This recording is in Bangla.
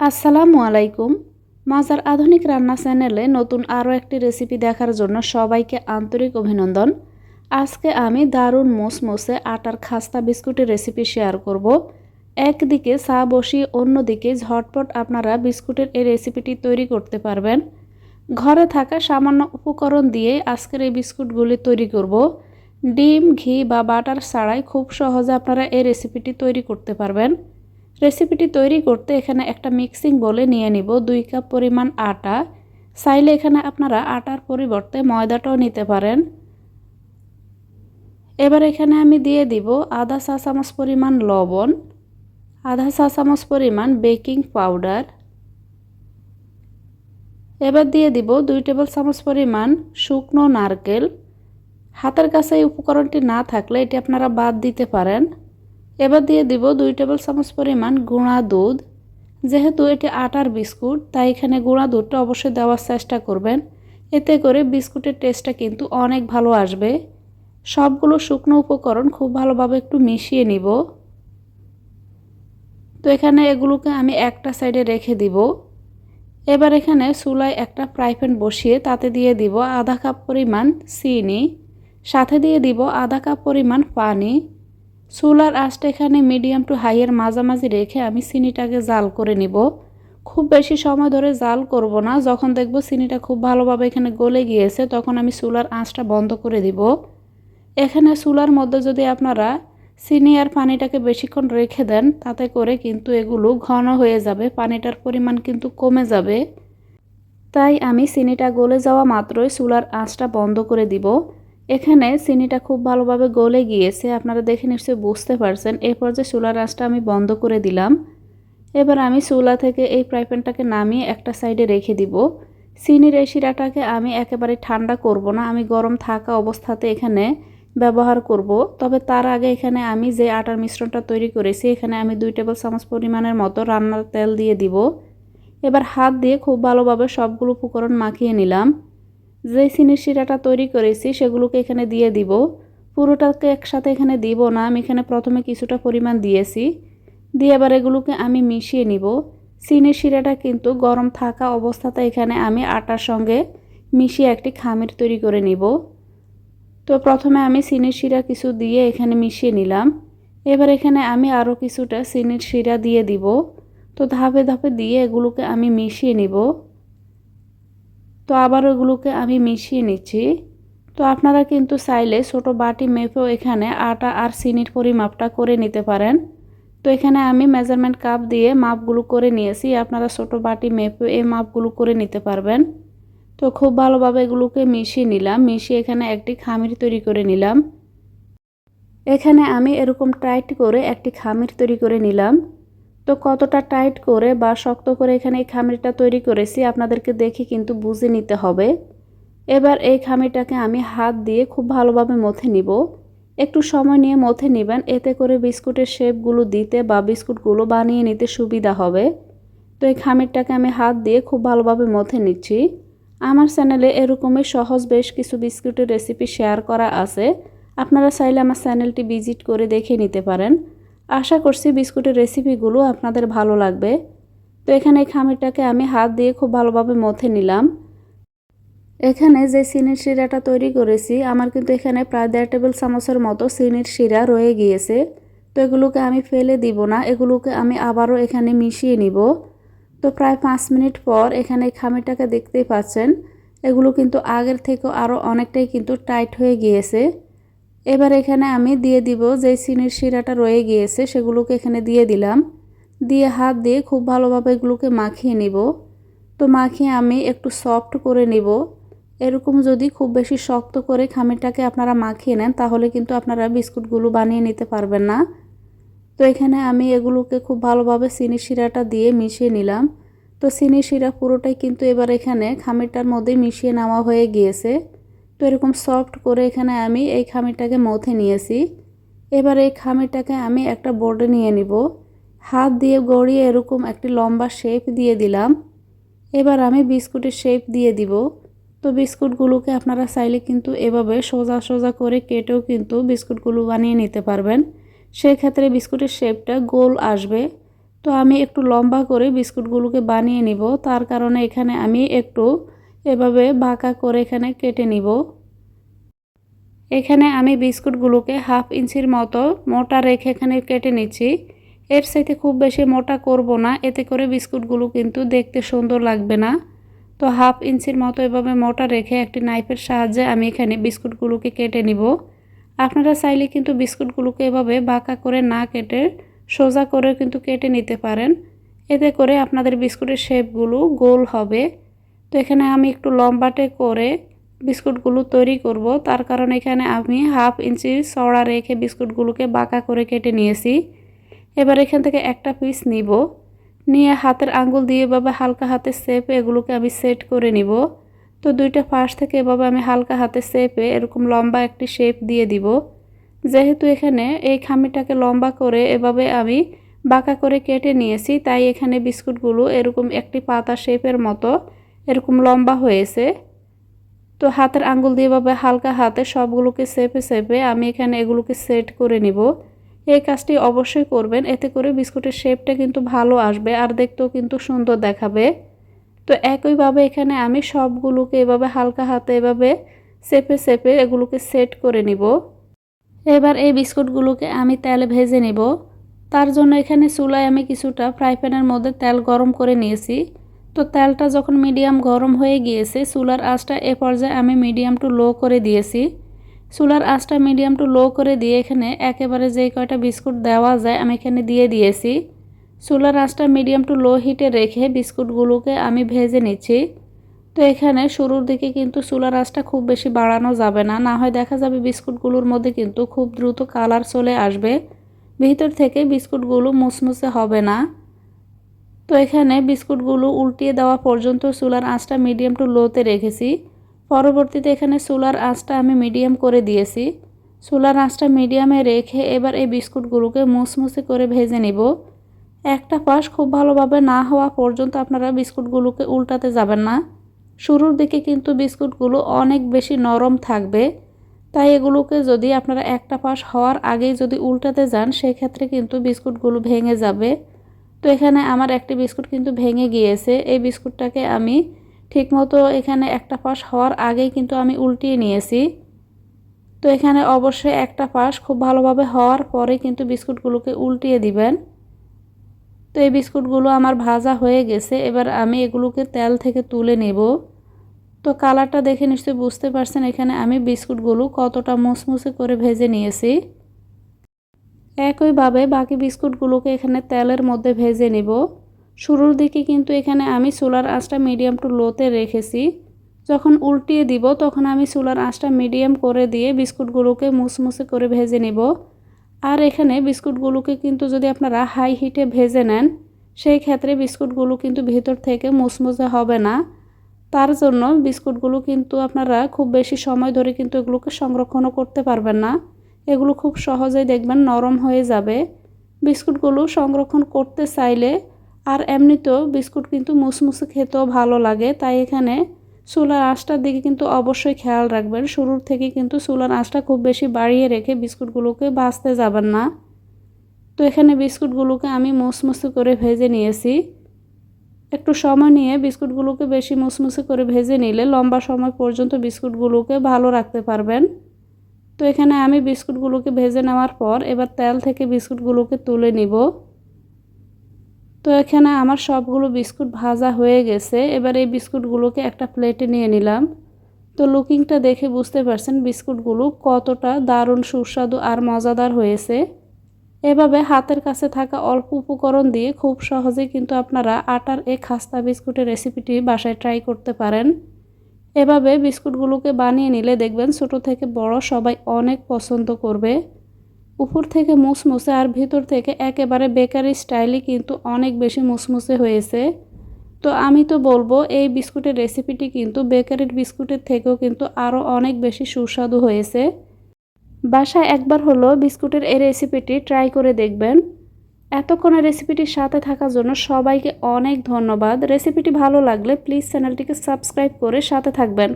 আসসালামু আলাইকুম। মাজার আধুনিক রান্না চ্যানেলে নতুন আরও একটি রেসিপি দেখার জন্য সবাইকে আন্তরিক অভিনন্দন। আজকে আমি দারুণ মোসমোসে আটার খাস্তা বিস্কুটের রেসিপি শেয়ার করব। একদিকে চা বসিয়ে অন্যদিকে ঝটপট আপনারা বিস্কুটের এই রেসিপিটি তৈরি করতে পারবেন। ঘরে থাকা সামান্য উপকরণ দিয়ে আজকের এই বিস্কুটগুলি তৈরি করব। ডিম, ঘি বা বাটার ছাড়াই খুব সহজে আপনারা এই রেসিপিটি তৈরি করতে পারবেন। রেসিপিটি তৈরি করতে এখানে একটা মিক্সিং বলে নিয়ে নিব দুই কাপ পরিমাণ আটা। চাইলে এখানে আপনারা আটার পরিবর্তে ময়দাটাও নিতে পারেন। এবার এখানে আমি দিয়ে দিব আধা চা চামচ পরিমাণ লবণ, আধা চা চামচ পরিমাণ বেকিং পাউডার। এবার দিয়ে দিব দুই টেবিল চামচ পরিমাণ শুকনো নারকেল। হাতের কাছে এই উপকরণটি না থাকলে এটি আপনারা বাদ দিতে পারেন। এবার দিয়ে দিব দুই টেবিল চামচ পরিমাণ গুঁড়া দুধ। যেহেতু এটি আটার বিস্কুট, তাই এখানে গুঁড়া দুধটা অবশ্যই দেওয়ার চেষ্টা করবেন। এতে করে বিস্কুটের টেস্টটা কিন্তু অনেক ভালো আসবে। সবগুলো শুকনো উপকরণ খুব ভালোভাবে একটু মিশিয়ে নিব। তো এখানে এগুলোকে আমি একটা সাইডে রেখে দিব। এবার এখানে চুলায় একটা ফ্রাই প্যান বসিয়ে তাতে দিয়ে দিব আধা কাপ পরিমাণ চিনি। সাথে দিয়ে দিব আধা কাপ পরিমাণ পানি। চুলার আঁচটা এখানে মিডিয়াম টু হাইয়ের মাঝামাঝি রেখে আমি চিনিটাকে জাল করে নিব। খুব বেশি সময় ধরে জাল করব না, যখন দেখব চিনিটা খুব ভালোভাবে এখানে গলে গিয়েছে, তখন আমি চুলার আঁচটা বন্ধ করে দিব। এখানে চুলার মধ্যে যদি আপনারা চিনি আর পানিটাকে বেশিক্ষণ রেখে দেন, তাতে করে কিন্তু এগুলো ঘন হয়ে যাবে, পানিটার পরিমাণ কিন্তু কমে যাবে। তাই আমি চিনিটা গলে যাওয়া মাত্রই চুলার আঁচটা বন্ধ করে দিব। এখানে চিনিটা খুব ভালোভাবে গলে গিয়েছে, আপনারা দেখে নিশ্চয়ই বুঝতে পারছেন। এরপর যে চুলার আঁচটা আমি বন্ধ করে দিলাম, এবার আমি চুলা থেকে এই ফ্রাই প্যানটাকে নামিয়ে একটা সাইডে রেখে দিব। চিনির এই শিরাটাকে আমি একেবারে ঠান্ডা করব না, আমি গরম থাকা অবস্থাতে এখানে ব্যবহার করব। তবে তার আগে এখানে আমি যে আটার মিশ্রণটা তৈরি করেছি, এখানে আমি দুই টেবিল চামচ পরিমাণের মতো রান্নার তেল দিয়ে দিব। এবার হাত দিয়ে খুব ভালোভাবে সবগুলো উপকরণ মাখিয়ে নিলাম। যে চিনির শিরাটা তৈরি করেছি, সেগুলোকে এখানে দিয়ে দিব। পুরোটাকে একসাথে এখানে দিব না, আমি এখানে প্রথমে কিছুটা পরিমাণ দিয়েছি। দিয়ে এবার এগুলোকে আমি মিশিয়ে নিব। চিনির শিরাটা কিন্তু গরম থাকা অবস্থাতে এখানে আমি আটার সঙ্গে মিশিয়ে একটি খামির তৈরি করে নিব। তো প্রথমে আমি চিনির শিরা কিছু দিয়ে এখানে মিশিয়ে নিলাম। এবার এখানে আমি আরও কিছুটা চিনির শিরা দিয়ে দিব। তো ধাপে ধাপে দিয়ে এগুলোকে আমি মিশিয়ে নিব। তো আবার ওগুলোকে আমি মিশিয়ে নিচ্ছি। তো আপনারা কিন্তু চাইলে ছোট বাটি মেপেও এখানে আটা আর চিনির পরিমাপটা করে নিতে পারেন। তো এখানে আমি মেজারমেন্ট কাপ দিয়ে মাপগুলো করে নিয়েছি, আপনারা ছোট বাটি মেপেও এই মাপগুলো করে নিতে পারবেন। তো খুব ভালোভাবে এগুলোকে মিশিয়ে নিলাম, মিশিয়ে এখানে একটি খামির তৈরি করে নিলাম। এখানে আমি এরকম টাইট করে একটি খামির তৈরি করে নিলাম। তো কতটা টাইট করে বা শক্ত করে এখানে এই খামিরটা তৈরি করেছি আপনাদেরকে দেখে কিন্তু বুঝে নিতে হবে। এবার এই খামিরটাকে আমি হাত দিয়ে খুব ভালোভাবে মথে নিব। একটু সময় নিয়ে মথে নেবেন, এতে করে বিস্কুটের শেপগুলো দিতে বা বিস্কুটগুলো বানিয়ে নিতে সুবিধা হবে। তো এই খামিরটাকে আমি হাত দিয়ে খুব ভালোভাবে মথে নিচ্ছি। আমার চ্যানেলে এরকমই সহজ বেশ কিছু বিস্কুটের রেসিপি শেয়ার করা আছে। আপনারা চাইলে আমার চ্যানেলটি ভিজিট করে দেখে নিতে পারেন। আশা করছি বিস্কুটের রেসিপিগুলো আপনাদের ভালো লাগবে। তো এখানে এই খামিরটাকে আমি হাত দিয়ে খুব ভালোভাবে মথে নিলাম। এখানে যে চিনির শিরাটা তৈরি করেছি, আমার কিন্তু এখানে প্রায় দেড় টেবিল চামচের মতো চিনির শিরা রয়ে গিয়েছে। তো এগুলোকে আমি ফেলে দিব না, এগুলোকে আমি আবারও এখানে মিশিয়ে নিব। তো প্রায় পাঁচ মিনিট পর এখানে খামিরটাকে দেখতেই পাচ্ছেন, এগুলো কিন্তু আগের থেকেও আরও অনেকটাই কিন্তু টাইট হয়ে গিয়েছে। এবার এখানে আমি দিয়ে দিব যে চিনির শিরাটা রয়ে গিয়েছে, সেগুলোকে এখানে দিয়ে দিলাম। দিয়ে হাত দিয়ে খুব ভালোভাবে এগুলোকে মাখিয়ে নিব। তো মাখিয়ে আমি একটু সফট করে নিব। এরকম যদি খুব বেশি শক্ত করে খামিরটাকে আপনারা মাখিয়ে নেন, তাহলে কিন্তু আপনারা বিস্কুটগুলো বানিয়ে নিতে পারবেন না। তো এখানে আমি এগুলোকে খুব ভালোভাবে চিনি শিরাটা দিয়ে মিশিয়ে নিলাম। তো চিনি শিরা পুরোটাই কিন্তু এবার এখানে খামিরটার মধ্যে মিশিয়ে নেওয়া হয়ে গিয়েছে। তো এরকম সফট করে এখানে আমি এই খামিরটাকে মথে নিয়েছি। এবার এই খামিরটাকে আমি একটা বোর্ডে নিয়ে নিব। হাত দিয়ে গড়িয়ে এরকম একটি লম্বা শেপ দিয়ে দিলাম। এবার আমি বিস্কুটের শেপ দিয়ে দিব। তো বিস্কুটগুলোকে আপনারা চাইলে কিন্তু এভাবে সোজা সোজা করে কেটেও কিন্তু বিস্কুটগুলো বানিয়ে নিতে পারবেন। সেক্ষেত্রে বিস্কুটের শেপটা গোল আসবে। তো আমি একটু লম্বা করে বিস্কুটগুলোকে বানিয়ে নিব। তার কারণে এখানে আমি একটু এভাবে বাঁকা করে এখানে কেটে নিব। এখানে আমি বিস্কুটগুলোকে হাফ ইঞ্চির মতো মোটা রেখে এখানে কেটে নিচ্ছি। এর সাথে খুব বেশি মোটা করব না, এতে করে বিস্কুটগুলো কিন্তু দেখতে সুন্দর লাগবে না। তো হাফ ইঞ্চির মতো এভাবে মোটা রেখে একটি নাইফের সাহায্যে আমি এখানে বিস্কুটগুলোকে কেটে নিব। আপনারা চাইলে কিন্তু বিস্কুটগুলোকে এভাবে বাঁকা করে না কেটে সোজা করে কিন্তু কেটে নিতে পারেন। এতে করে আপনাদের বিস্কুটের শেপগুলো গোল হবে। তো এখানে আমি একটু লম্বাটে করে বিস্কুটগুলো তৈরি করব। তার কারণ এখানে আমি হাফ ইঞ্চি চড়া রেখে বিস্কুটগুলোকে বাঁকা করে কেটে নিয়েছি। এবার এখান থেকে একটা পিস নিব। নিয়ে হাতের আঙ্গুল দিয়ে এভাবে হালকা হাতে সেপে এগুলোকে আমি সেট করে নিব। তো দুইটা পাশ থেকে এভাবে আমি হালকা হাতে সেপে এরকম লম্বা একটি শেপ দিয়ে দিব। যেহেতু এখানে এই খামিটাকে লম্বা করে এভাবে আমি বাঁকা করে কেটে নিয়েছি, তাই এখানে বিস্কুটগুলো এরকম একটি পাতা শেপের মতো এরকম লম্বা হয়েছে। তো হাতের আঙ্গুল দিয়ে ভাবে হালকা হাতে সবগুলোকে সেপে সেপে আমি এখানে এগুলোকে সেট করে নিব। এই কাজটি অবশ্যই করবেন, এতে করে বিস্কুটের শেপটা কিন্তু ভালো আসবে আর দেখতেও কিন্তু সুন্দর দেখাবে। তো একইভাবে এখানে আমি সবগুলোকে এভাবে হালকা হাতে এভাবে সেপে সেপে এগুলোকে সেট করে নিব। এবার এই বিস্কুটগুলোকে আমি তেলে ভেজে নেব। তার জন্য এখানে চুলায় আমি কিছুটা ফ্রাই প্যানের মধ্যে তেল গরম করে নিয়েছি। তো তেলটা যখন মিডিয়াম গরম হয়ে গিয়েছে, চুলার আঁচটা এ পর্যায়ে আমি মিডিয়াম টু লো করে দিয়েছি। চুলার আঁচটা মিডিয়াম টু লো করে দিয়ে এখানে একেবারে যে কয়টা বিস্কুট দেওয়া যায় আমি এখানে দিয়ে দিয়েছি। চুলার আঁচটা মিডিয়াম টু লো হিটে রেখে বিস্কুটগুলোকে আমি ভেজে নিচ্ছি। তো এখানে শুরুর দিকে কিন্তু চুলার আঁচটা খুব বেশি বাড়ানো যাবে না না হয় দেখা যাবে বিস্কুটগুলোর মধ্যে কিন্তু খুব দ্রুত কালার চলে আসবে। ভিতর থেকে বিস্কুটগুলো মুসমুসে হবে না। তো এখানে বিস্কুটগুলো উল্টিয়ে দেওয়া পর্যন্ত চুলার আঁচটা মিডিয়াম টু লোতে রেখেছি। পরবর্তীতে এখানে চুলার আঁচটা আমি মিডিয়াম করে দিয়েছি। চুলার আঁচটা মিডিয়ামে রেখে এবার এই বিস্কুটগুলোকে মুসমুসে করে ভেজে নিব। একটা পাশ খুব ভালোভাবে না হওয়া পর্যন্ত আপনারা বিস্কুটগুলোকে উল্টাতে যাবেন না। শুরুর দিকে কিন্তু বিস্কুটগুলো অনেক বেশি নরম থাকবে। তাই এগুলোকে যদি আপনারা একটা পাশ হওয়ার আগেই যদি উল্টাতে যান, সেক্ষেত্রে কিন্তু বিস্কুটগুলো ভেঙে যাবে। তো এখানে আমার একটি বিস্কুট কিন্তু ভেঙে গিয়েছে। এই বিস্কুটটাকে আমি ঠিকমতো এখানে একটা পাশ হওয়ার আগেই কিন্তু আমি উল্টিয়ে নিয়েছি। তো এখানে অবশ্যই একটা পাশ খুব ভালোভাবে হওয়ার পরে কিন্তু বিস্কুটগুলোকে উল্টিয়ে দিবেন। তো এই বিস্কুটগুলো আমার ভাজা হয়ে গেছে। এবার আমি এগুলোকে তেল থেকে তুলে নেব। তো কালারটা দেখে নিশ্চয়ই বুঝতে পারছেন, এখানে আমি বিস্কুটগুলো কতটা মুসমুসে করে ভেজে নিয়েছি। একইভাবে বাকি বিস্কুটগুলোকে এখানে তেলের মধ্যে ভেজে নিব। শুরুর দিকে কিন্তু এখানে আমি সোলার আঁচটা মিডিয়াম টু লোতে রেখেছি। যখন উল্টিয়ে দিব, তখন আমি সোলার আঁচটা মিডিয়াম করে দিয়ে বিস্কুটগুলোকে মুসমুসে করে ভেজে নিব। আর এখানে বিস্কুটগুলোকে কিন্তু যদি আপনারা হাই হিটে ভেজে নেন, সেই ক্ষেত্রে বিস্কুটগুলো কিন্তু ভিতর থেকে মুসমুসে হবে না। তার জন্য বিস্কুটগুলো কিন্তু আপনারা খুব বেশি সময় ধরে কিন্তু এগুলোকে সংরক্ষণও করতে পারবেন না। এগুলো খুব সহজেই দেখবেন নরম হয়ে যাবে। বিস্কুটগুলো সংরক্ষণ করতে চাইলে আর এমনিতেও বিস্কুট কিন্তু মুসমুসে খেতেও ভালো লাগে, তাই এখানে চুলার আঁচটার দিকে কিন্তু অবশ্যই খেয়াল রাখবেন। শুরুর থেকে কিন্তু চুলার আঁচটা খুব বেশি বাড়িয়ে রেখে বিস্কুটগুলোকে বাঁচতে যাবেন না। তো এখানে বিস্কুটগুলোকে আমি মুসমুসে করে ভেজে নিয়েছি। একটু সময় নিয়ে বিস্কুটগুলোকে বেশি মুসমুসে করে ভেজে নিলে লম্বা সময় পর্যন্ত বিস্কুটগুলোকে ভালো রাখতে পারবেন। তো এখানে আমি বিস্কুটগুলোকে ভেজে নেওয়ার পর এবার তেল থেকে বিস্কুটগুলোকে তুলে নিব। তো এখানে আমার সবগুলো বিস্কুট ভাজা হয়ে গেছে। এবার এই বিস্কুটগুলোকে একটা প্লেটে নিয়ে নিলাম। তো লুকিংটা দেখে বুঝতে পারছেন বিস্কুটগুলো কতটা দারুণ, সুস্বাদু আর মজাদার হয়েছে। এভাবে হাতের কাছে থাকা অল্প উপকরণ দিয়ে খুব সহজেই কিন্তু আপনারা আটার এই খাস্তা বিস্কুটের রেসিপিটি বাসায় ট্রাই করতে পারেন। এভাবে বিস্কুটগুলোকে বানিয়ে নিলে দেখবেন ছোট থেকে বড় সবাই অনেক পছন্দ করবে। উপর থেকে মুসমুসে আর ভিতর থেকে একেবারে বেকারি স্টাইলে কিন্তু অনেক বেশি মুসমুসে হয়েছে। তো আমি তো বলব, এই বিস্কুটের রেসিপিটি কিন্তু বেকারির বিস্কুটের থেকেও কিন্তু আরও অনেক বেশি সুস্বাদু হয়েছে। বাসায় একবার হলো বিস্কুটের এই রেসিপিটি ট্রাই করে দেখবেন। এতক্ষণ রেসিপিটির সাথে থাকার জন্য সবাইকে অনেক ধন্যবাদ। রেসিপিটি ভালো লাগলে প্লিজ চ্যানেলটিকে সাবস্ক্রাইব করে সাথে থাকবেন।